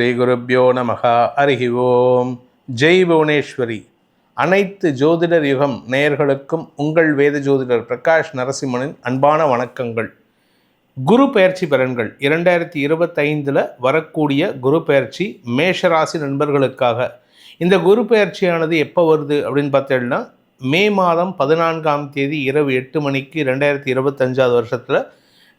ஸ்ரீகுருப்போ நமகா. அருகி ஓம் ஜெய் புவனேஸ்வரி. அனைத்து ஜோதிடர் யுகம் நேயர்களுக்கும் உங்கள் வேத ஜோதிடர் பிரகாஷ் நரசிம்மனின் அன்பான வணக்கங்கள். குரு பெயர்ச்சி பலன்கள் இரண்டாயிரத்தி இருபத்தைந்தில் வரக்கூடிய குரு பெயர்ச்சி மேஷராசி நண்பர்களுக்காக. இந்த குரு பெயர்ச்சியானது எப்போ வருது அப்படின்னு பார்த்தீங்கன்னா மே மாதம் பதினான்காம் தேதி இரவு எட்டு மணிக்கு ரெண்டாயிரத்தி இருபத்தஞ்சாவது வருஷத்தில்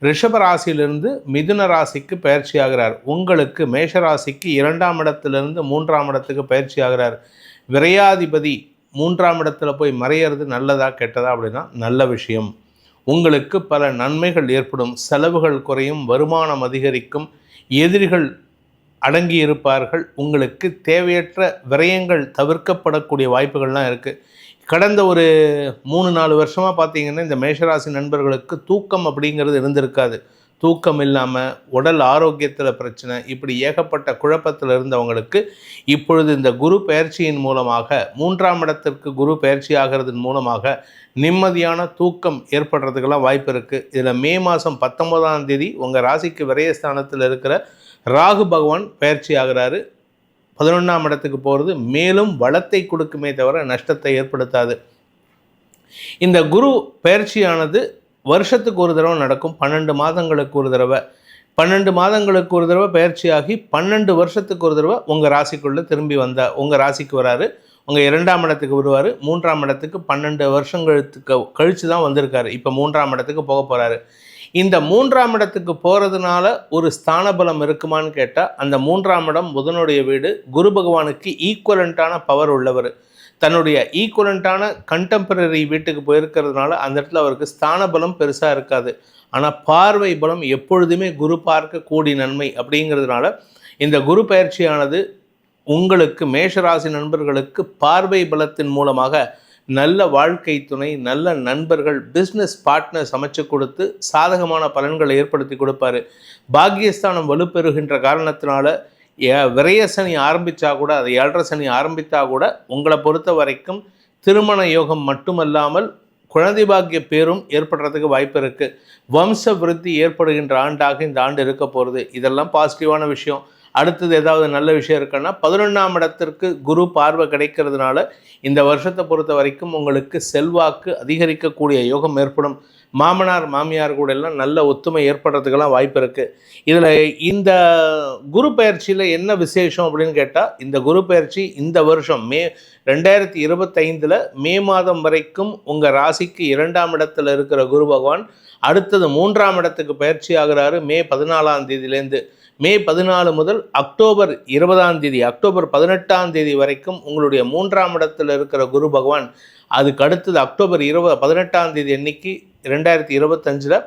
ரிஷப ராசியிலிருந்து மிதுன ராசிக்கு பயிற்சி ஆகிறார் உங்களுக்கு மேஷ ராசிக்கு இரண்டாம் இடத்திலிருந்து மூன்றாம் இடத்துக்கு பயிற்சி ஆகிறார் விரையாதிபதி மூன்றாம் இடத்துல போய் மறையிறது நல்லதா கெட்டதா அப்படின்னா நல்ல விஷயம். உங்களுக்கு பல நன்மைகள் ஏற்படும். செலவுகள் குறையும் வருமானம் அதிகரிக்கும் எதிரிகள் அடங்கி இருப்பார்கள். உங்களுக்கு தேவையற்ற விரயங்கள் தவிர்க்கப்படக்கூடிய வாய்ப்புகள்லாம் இருக்குது கடந்த ஒரு மூணு நாலு வருஷமாக பார்த்தீங்கன்னா இந்த மேஷராசி நண்பர்களுக்கு தூக்கம் அப்படிங்கிறது இருந்திருக்காது. தூக்கம் இல்லாமல் உடல் ஆரோக்கியத்தில் பிரச்சனை இப்படி ஏகப்பட்ட குழப்பத்தில் இருந்தவங்களுக்கு இப்பொழுது இந்த குரு பயிற்சியின் மூலமாக மூன்றாம் இடத்திற்கு குரு பயிற்சி ஆகிறதன் மூலமாக நிம்மதியான தூக்கம் ஏற்படுறதுக்கெல்லாம் வாய்ப்பு இருக்குது இதில் மே மாதம் பத்தொன்பதாம் தேதி உங்கள் ராசிக்கு விரயஸ்தானத்தில் இருக்கிற ராகு பகவான் பயிற்சி ஆகிறாரு. பதினொன்றாம் இடத்துக்கு போகிறது மேலும் வளத்தை கொடுக்குமே தவிர நஷ்டத்தை ஏற்படுத்தாது. இந்த குரு பயிற்சியானது வருஷத்துக்கு ஒரு தடவை நடக்கும் பன்னெண்டு மாதங்களுக்கு ஒரு தடவை. பன்னெண்டு மாதங்களுக்கு ஒரு தடவை பயிற்சியாகி பன்னெண்டு வருஷத்துக்கு ஒரு தடவை உங்கள் ராசிக்குள்ளே திரும்பி வந்தா உங்கள் ராசிக்கு வராரு. உங்கள் இரண்டாம் இடத்துக்கு வருவார் மூன்றாம் இடத்துக்கு பன்னெண்டு வருஷங்களுக்கு கழித்து தான் வந்திருக்காரு. இப்போ மூன்றாம் இடத்துக்கு போக போகிறாரு இந்த மூன்றாம் இடத்துக்கு போகிறதுனால ஒரு ஸ்தான பலம் இருக்குமான்னு கேட்டால் அந்த மூன்றாம் இடம் புதனுடைய வீடு. குரு பகவானுக்கு ஈக்குவலண்ட்டான பவர் உள்ளவர். தன்னுடைய ஈக்குவலண்ட்டான கண்டெம்பரரி வீட்டுக்கு போயிருக்கிறதுனால அந்த இடத்துல அவருக்கு ஸ்தான பலம் பெருசாக இருக்காது. ஆனால் பார்வை பலம் எப்பொழுதுமே குரு பார்க்க கூடி நன்மை அப்படிங்கிறதுனால இந்த குரு பயிற்சியானது உங்களுக்கு மேஷராசி நண்பர்களுக்கு பார்வை பலத்தின் மூலமாக நல்ல வாழ்க்கை துணை நல்ல நண்பர்கள் பிஸ்னஸ் பார்ட்னர் அமைச்சு கொடுத்து சாதகமான பலன்களை ஏற்படுத்தி கொடுப்பாரு. பாக்கியஸ்தானம் வலுப்பெறுகின்ற காரணத்தினால ஏ- விரய சனி ஆரம்பித்தா கூட அது ஏழரை சனி ஆரம்பித்தா கூட உங்களை பொறுத்த வரைக்கும் திருமண யோகம் மட்டுமல்லாமல் குழந்தை பாக்கிய பேரும் ஏற்படுறதுக்கு வாய்ப்பு இருக்குது வம்ச விருத்தி ஏற்படுகின்ற ஆண்டாக இந்த ஆண்டு இருக்க போகிறது இதெல்லாம் பாசிட்டிவான விஷயம். அடுத்தது ஏதாவது நல்ல விஷயம் இருக்குன்னா பதினொன்றாம் இடத்திற்கு குரு பார்வை கிடைக்கிறதுனால இந்த வருஷத்தை பொறுத்த வரைக்கும் உங்களுக்கு செல்வாக்கு அதிகரிக்கக்கூடிய யோகம் ஏற்படும். மாமனார் மாமியார் கூட எல்லாம் நல்ல ஒத்துமை ஏற்படுறதுக்கெல்லாம் வாய்ப்பு இருக்குது இதில் இந்த குரு பயிற்சியில் என்ன விசேஷம் அப்படின்னு கேட்டால் இந்த குரு பயிற்சி இந்த வருஷம் மே ரெண்டாயிரத்தி இருபத்தைந்தில் மே மாதம் வரைக்கும் உங்கள் ராசிக்கு இரண்டாம் இடத்துல இருக்கிற குரு பகவான் அடுத்தது மூன்றாம் இடத்துக்கு பயிற்சி ஆகிறாரு. மே பதினாலாம் தேதியிலேருந்து மே பதினாலு முதல் அக்டோபர் இருபதாம் தேதி அக்டோபர் பதினெட்டாம் தேதி வரைக்கும் உங்களுடைய மூன்றாம் இடத்துல இருக்கிற குரு பகவான் அதுக்கு அடுத்தது அக்டோபர் இருபது பதினெட்டாம் தேதி அன்னைக்கு ரெண்டாயிரத்தி இருபத்தஞ்சில்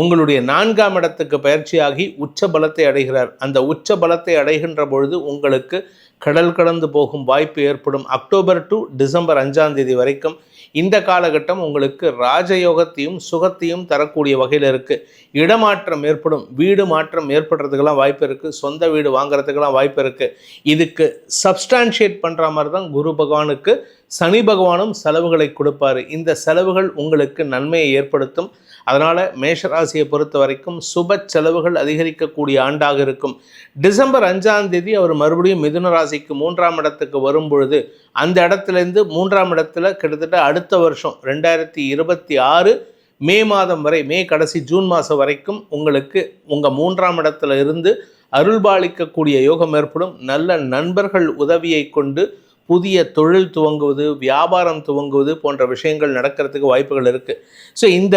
உங்களுடைய நான்காம் இடத்துக்கு பயிற்சியாகி உச்ச பலத்தை அடைகிறார். அந்த உச்ச பலத்தை அடைகின்ற பொழுது உங்களுக்கு கடல் கடந்து போகும் வாய்ப்பு ஏற்படும். அக்டோபர் டு டிசம்பர் அஞ்சாம் தேதி வரைக்கும் இந்த காலகட்டம் உங்களுக்கு ராஜயோகத்தையும் சுகத்தையும் தரக்கூடிய வகையில் இருக்குது இடமாற்றம் ஏற்படும். வீடு மாற்றம் ஏற்படுறதுக்கெல்லாம் வாய்ப்பு இருக்குது சொந்த வீடு வாங்குறதுக்கெல்லாம் வாய்ப்பு இருக்குது இதுக்கு சப்ஸ்டான்ஷியேட் பண்ணுற மாதிரி தான் குரு பகவானுக்கு சனி பகவானும் செலவுகளை கொடுப்பாரு. இந்த செலவுகள் உங்களுக்கு நன்மையை ஏற்படுத்தும். அதனால் மேஷராசியை பொறுத்த வரைக்கும் சுப செலவுகள் அதிகரிக்கக்கூடிய ஆண்டாக இருக்கும். டிசம்பர் அஞ்சாம் தேதி அவர் மறுபடியும் மிதுன ராசிக்கு மூன்றாம் இடத்துக்கு வரும் பொழுது அந்த இடத்துலேருந்து மூன்றாம் இடத்துல கிட்டத்தட்ட அடுத்த வருஷம் ரெண்டாயிரத்தி இருபத்தி ஆறு மே மாதம் வரை மே கடைசி ஜூன் மாதம் வரைக்கும் உங்களுக்கு உங்கள் மூன்றாம் இடத்துல இருந்து அருள்பாலிக்கக்கூடிய யோகம் ஏற்படும். நல்ல நண்பர்கள் உதவியை கொண்டு புதிய தொழில் துவங்குவது வியாபாரம் துவங்குவது போன்ற விஷயங்கள் நடக்கிறதுக்கு வாய்ப்புகள் இருக்குது ஸோ இந்த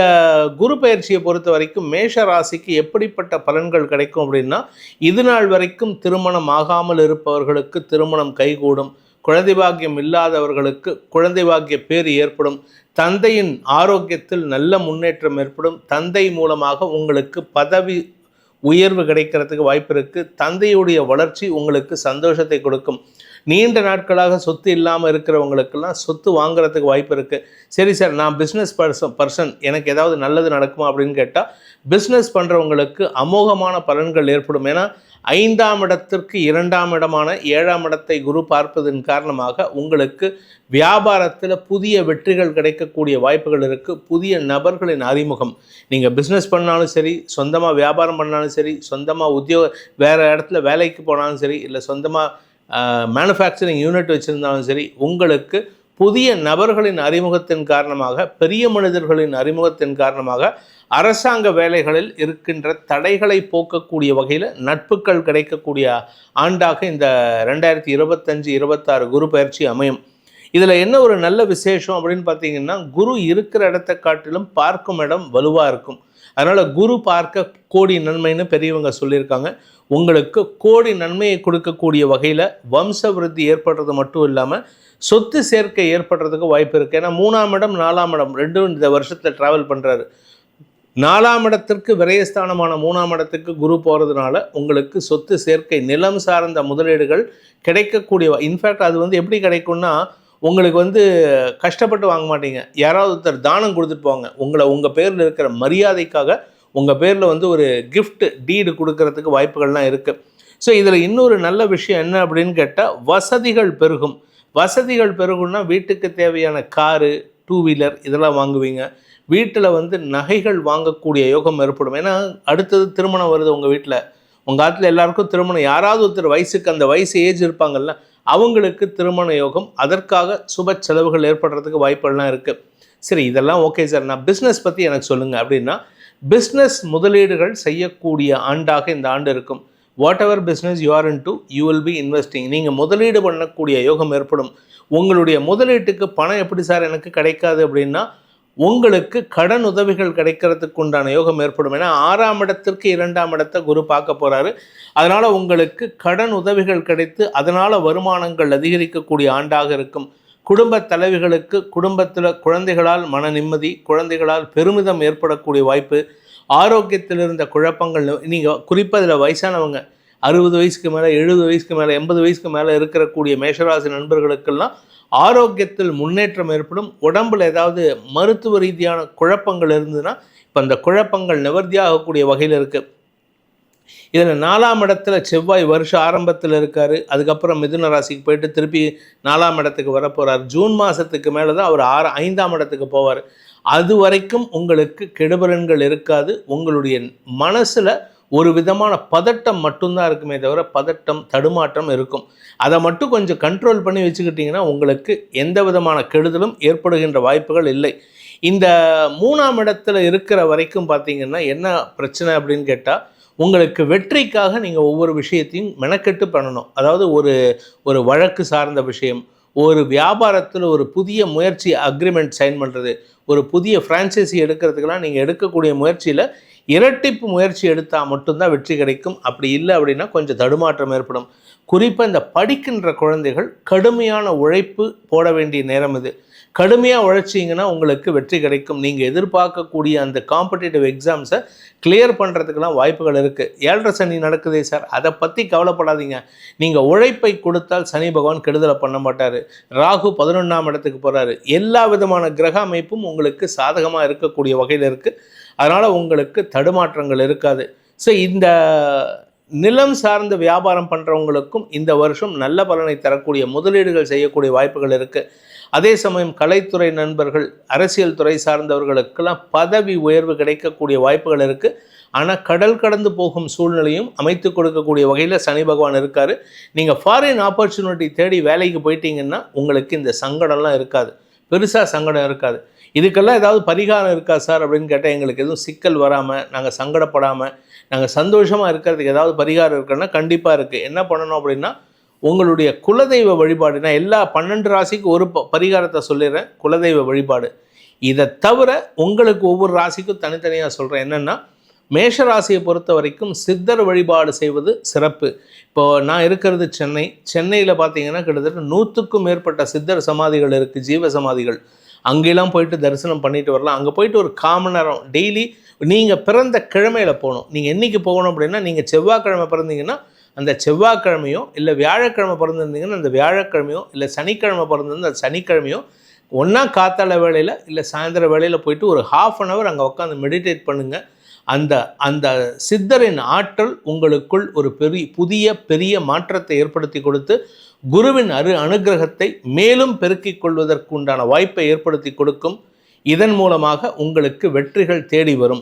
குரு பயிற்சியை பொறுத்த வரைக்கும் மேஷ ராசிக்கு எப்படிப்பட்ட பலன்கள் கிடைக்கும் அப்படின்னா இது நாள் வரைக்கும் திருமணம் ஆகாமல் இருப்பவர்களுக்கு திருமணம் கைகூடும். குழந்தை பாக்கியம் இல்லாதவர்களுக்கு குழந்தை பாக்கிய பேர் ஏற்படும். தந்தையின் ஆரோக்கியத்தில் நல்ல முன்னேற்றம் ஏற்படும். தந்தை மூலமாக உங்களுக்கு பதவி உயர்வு கிடைக்கிறதுக்கு வாய்ப்பு இருக்குது தந்தையுடைய வளர்ச்சி உங்களுக்கு சந்தோஷத்தை கொடுக்கும். நீண்ட நாட்களாக சொத்து இல்லாமல் இருக்கிறவங்களுக்கெல்லாம் சொத்து வாங்குறதுக்கு வாய்ப்பு இருக்குது சரி சார் நான் பிஸ்னஸ் பர்சன் பர்சன் எனக்கு ஏதாவது நல்லது நடக்குமா அப்படின்னு கேட்டால் பிஸ்னஸ் பண்ணுறவங்களுக்கு அமோகமான பலன்கள் ஏற்படும். ஏன்னா ஐந்தாம் இடத்திற்கு இரண்டாம் இடமான ஏழாம் இடத்தை குரு பார்ப்பதன் காரணமாக உங்களுக்கு வியாபாரத்தில் புதிய வெற்றிகள் கிடைக்கக்கூடிய வாய்ப்புகள் இருக்குது புதிய நபர்களின் அறிமுகம். நீங்கள் பிஸ்னஸ் பண்ணாலும் சரி சொந்தமாக வியாபாரம் பண்ணாலும் சரி சொந்தமாக உத்தியோக வேறு இடத்துல வேலைக்கு போனாலும் சரி இல்லை சொந்தமாக மேனுஃபேக்சரிங் யூனிட் வச்சுருந்தாலும் சரி உங்களுக்கு புதிய நபர்களின் அறிமுகத்தின் காரணமாக பெரிய மனிதர்களின் அறிமுகத்தின் காரணமாக அரசாங்க வேலைகளில் இருக்கின்ற தடைகளை போக்கக்கூடிய வகையில் நட்புகள் கிடைக்கக்கூடிய ஆண்டாக இந்த ரெண்டாயிரத்தி இருபத்தஞ்சு இருபத்தாறு குரு பயிற்சி அமையும். இதில் என்ன ஒரு நல்ல விசேஷம் அப்படின்னு பார்த்தீங்கன்னா குரு இருக்கிற இடத்தை காட்டிலும் பார்க்கும் இடம் வலுவாக இருக்கும். அதனால் குரு பார்க்க கோடி நன்மைன்னு பெரியவங்க சொல்லியிருக்காங்க. உங்களுக்கு கோடி நன்மையை கொடுக்கக்கூடிய வகையில் வம்ச விருத்தி ஏற்படுறது மட்டும் இல்லாமல் சொத்து சேர்க்கை ஏற்படுறதுக்கு வாய்ப்பு இருக்குது ஏன்னா மூணாம் இடம் நாலாம் இடம் ரெண்டும் இந்த வருஷத்தில் ட்ராவல் பண்ணுறாரு நாலாம் இடத்திற்கு விரயஸ்தானமான மூணாம் இடத்துக்கு குரு போகிறதுனால உங்களுக்கு சொத்து சேர்க்கை நிலம் சார்ந்த முதலீடுகள் கிடைக்கக்கூடிய இன்ஃபேக்ட் அது வந்து எப்படி கிடைக்கும்னா உங்களுக்கு வந்து கஷ்டப்பட்டு வாங்க மாட்டீங்க. யாராவது ஒருத்தர் தானம் கொடுத்துட்டு போவாங்க. உங்களை உங்கள் பேரில் இருக்கிற மரியாதைக்காக உங்கள் பேரில் வந்து ஒரு கிஃப்ட்டு டீடு கொடுக்கறதுக்கு வாய்ப்புகள்லாம் இருக்குது ஸோ இதில் இன்னொரு நல்ல விஷயம் என்ன அப்படின்னு கேட்டால் வசதிகள் பெருகும். வசதிகள் பெருகும்னா வீட்டுக்கு தேவையான காரு டூ வீலர் இதெல்லாம் வாங்குவீங்க. வீட்டில் வந்து நகைகள் வாங்கக்கூடிய யோகம் ஏற்படும். ஏன்னா அடுத்தது திருமணம் வருது உங்கள் வீட்டில். உங்கள் ஆற்றுல எல்லாருக்கும் திருமணம். யாராவது ஒருத்தர் வயசுக்கு அந்த வயசு ஏஜ் இருப்பாங்கல்ல அவங்களுக்கு திருமண யோகம் அதற்காக சுப செலவுகள் ஏற்படுறதுக்கு வாய்ப்புகள்லாம் இருக்குது சரி இதெல்லாம் ஓகே சார் நான் பிஸ்னஸ் பற்றி எனக்கு சொல்லுங்கள் அப்படின்னா பிஸ்னஸ் முதலீடுகள் செய்யக்கூடிய ஆண்டாக இந்த ஆண்டு இருக்கும். Whatever business you are in to you will be investing நீங்கள் முதலீடு பண்ணக்கூடிய யோகம் ஏற்படும். உங்களுடைய முதலீட்டுக்கு பணம் எப்படி சார் எனக்கு கிடைக்காது அப்படின்னா உங்களுக்கு கடன் உதவிகள் கிடைக்கிறதுக்கு உண்டான யோகம் ஏற்படும். ஏன்னா ஆறாம் இடத்திற்கு இரண்டாம் இடத்தை குரு பார்க்க போகிறாரு அதனால் உங்களுக்கு கடன் உதவிகள் கிடைத்து அதனால் வருமானங்கள் அதிகரிக்கக்கூடிய ஆண்டாக இருக்கும். குடும்ப தலைவிகளுக்கு குடும்பத்தில் குழந்தைகளால் மன நிம்மதி குழந்தைகளால் பெருமிதம் ஏற்படக்கூடிய வாய்ப்பு ஆரோக்கியத்தில் இருந்த குழப்பங்கள் நீங்கள் குறிப்பதில் வயசானவங்க அறுபது வயசுக்கு மேலே எழுபது வயசுக்கு மேலே எண்பது வயசுக்கு மேலே இருக்கக்கூடிய மேஷராசி நண்பர்களுக்கெல்லாம் ஆரோக்கியத்தில் முன்னேற்றம் ஏற்படும் உடம்புல ஏதாவது மருத்துவ ரீதியான குழப்பங்கள் இருந்ததுன்னா இப்போ அந்த குழப்பங்கள் நிவர்த்தியாகக்கூடிய வகையில் இருக்குது இதில் நாலாம் இடத்துல செவ்வாய் வருஷம் ஆரம்பத்தில் இருக்கார். அதுக்கப்புறம் மிதுன ராசிக்கு போயிட்டு திருப்பி நாலாம் இடத்துக்கு வரப்போகிறார் ஜூன் மாதத்துக்கு மேலே தான் அவர் ஆறு ஐந்தாம் இடத்துக்கு போவார். அது வரைக்கும் உங்களுக்கு கெடுபலன்கள் இருக்காது. உங்களுடைய மனசில் ஒரு விதமான பதட்டம் மட்டும்தான் இருக்குமே தவிர பதட்டம் தடுமாற்றம் இருக்கும். அதை மட்டும் கொஞ்சம் கண்ட்ரோல் பண்ணி வச்சுக்கிட்டிங்கன்னா உங்களுக்கு எந்த விதமான கெடுதலும் ஏற்படுகின்ற வாய்ப்புகள் இல்லை. இந்த மூணாம் இடத்துல இருக்கிற வரைக்கும் பார்த்தீங்கன்னா என்ன பிரச்சனை அப்படின்னு கேட்டால் உங்களுக்கு வெற்றிக்காக நீங்கள் ஒவ்வொரு விஷயத்தையும் மெனக்கெட்டு பண்ணணும். அதாவது ஒரு ஒரு வழக்கு சார்ந்த விஷயம் ஒரு வியாபாரத்தில் ஒரு புதிய முயற்சி அக்ரிமெண்ட் சைன் பண்ணுறது ஒரு புதிய ஃப்ரான்ச்சைசி எடுக்கிறதுக்கெல்லாம் நீங்கள் எடுக்கக்கூடிய முயற்சியில் இரட்டிப்பு முயற்சி எடுத்தால் மட்டும்தான் வெற்றி கிடைக்கும். அப்படி இல்லை அப்படின்னா கொஞ்சம் தடுமாற்றம் ஏற்படும். குறிப்பாக இந்த படிக்கின்ற குழந்தைகள் கடுமையான உழைப்பு போட வேண்டிய நேரம் இது. கடுமையாக உழைச்சிங்கன்னா உங்களுக்கு வெற்றி கிடைக்கும். நீங்கள் எதிர்பார்க்கக்கூடிய அந்த காம்படிட்டிவ் எக்ஸாம்ஸை கிளியர் பண்ணுறதுக்கெல்லாம் வாய்ப்புகள் இருக்குது ஏழரை சனி நடக்குதே சார். அதை பற்றி கவலைப்படாதீங்க. நீங்கள் உழைப்பை கொடுத்தால் சனி பகவான் கெடுதலை பண்ண மாட்டார். ராகு பதினொன்றாம் இடத்துக்கு போகிறாரு எல்லா விதமான கிரக அமைப்பும் உங்களுக்கு சாதகமாக இருக்கக்கூடிய வகையில் இருக்குது அதனால் உங்களுக்கு தடுமாற்றங்கள் இருக்காது. ஸோ இந்த நிலம் சார்ந்த வியாபாரம் பண்ணுறவங்களுக்கும் இந்த வருஷம் நல்ல பலனை தரக்கூடிய முதலீடுகள் செய்யக்கூடிய வாய்ப்புகள் இருக்குது அதே சமயம் கலைத்துறை நண்பர்கள் அரசியல் துறை சார்ந்தவர்களுக்கெல்லாம் பதவி உயர்வு கிடைக்கக்கூடிய வாய்ப்புகள் இருக்குது ஆனால் கடல் கடந்து போகும் சூழ்நிலையும் அமைத்து கொடுக்கக்கூடிய வகையில் சனி பகவான் இருக்கார். நீங்கள் ஃபாரின் ஆப்பர்ச்சுனிட்டி தேடி வேலைக்கு போயிட்டீங்கன்னா உங்களுக்கு இந்த சங்கடம்லாம் இருக்காது. பெருசாக சங்கடம் இருக்காது. இதுக்கெல்லாம் ஏதாவது பரிகாரம் இருக்கா சார் அப்படின்னு கேட்டால் எங்களுக்கு எதுவும் சிக்கல் வராமல் நாங்கள் சங்கடப்படாமல் நாங்கள் சந்தோஷமாக இருக்கிறதுக்கு ஏதாவது பரிகாரம் இருக்குன்னா கண்டிப்பாக இருக்குது என்ன பண்ணணும் அப்படின்னா உங்களுடைய குலதெய்வ வழிபாடுனா எல்லா பன்னெண்டு ராசிக்கும் ஒரு ப- பரிகாரத்தை சொல்லிடுறேன். குலதெய்வ வழிபாடு. இதை தவிர உங்களுக்கு ஒவ்வொரு ராசிக்கும் தனித்தனியாக சொல்கிறேன் என்னென்னா மேஷ ராசியை பொறுத்த வரைக்கும் சித்தர் வழிபாடு செய்வது சிறப்பு. இப்போது நான் இருக்கிறது சென்னை. சென்னையில் பார்த்தீங்கன்னா கிட்டத்தட்ட நூற்றுக்கும் மேற்பட்ட சித்தர் சமாதிகள் இருக்குது ஜீவ சமாதிகள். அங்கெல்லாம் போயிட்டு தரிசனம் பண்ணிட்டு வரலாம். அங்கே போயிட்டு ஒரு காமன் நேரம். டெய்லி நீங்கள் பிறந்த கிழமையில் போகணும். நீங்கள் என்னைக்கு போகணும் அப்படின்னா நீங்கள் செவ்வாய்க்கிழமை பிறந்தீங்கன்னா அந்த செவ்வாய்க்கிழமையோ இல்லை வியாழக்கிழமை பிறந்திருந்தீங்கன்னா அந்த வியாழக்கிழமையோ இல்லை சனிக்கிழமை பிறந்திருந்தா அந்த சனிக்கிழமையோ ஒன்றா காத்தால வேலையில் இல்லை சாயந்தர வேலையில் போயிட்டு ஒரு ஹாஃப் அன் ஹவர் அங்கே உட்காந்து மெடிடேட் பண்ணுங்கள் அந்த அந்த சித்தரின் ஆற்றல் உங்களுக்குள் ஒரு பெரிய புதிய பெரிய மாற்றத்தை ஏற்படுத்தி கொடுத்து குருவின் அரு அனுகிரகத்தை மேலும் பெருக்கிக் கொள்வதற்கு உண்டான வாய்ப்பை ஏற்படுத்தி கொடுக்கும். இதன் மூலமாக உங்களுக்கு வெற்றிகள் தேடி வரும்.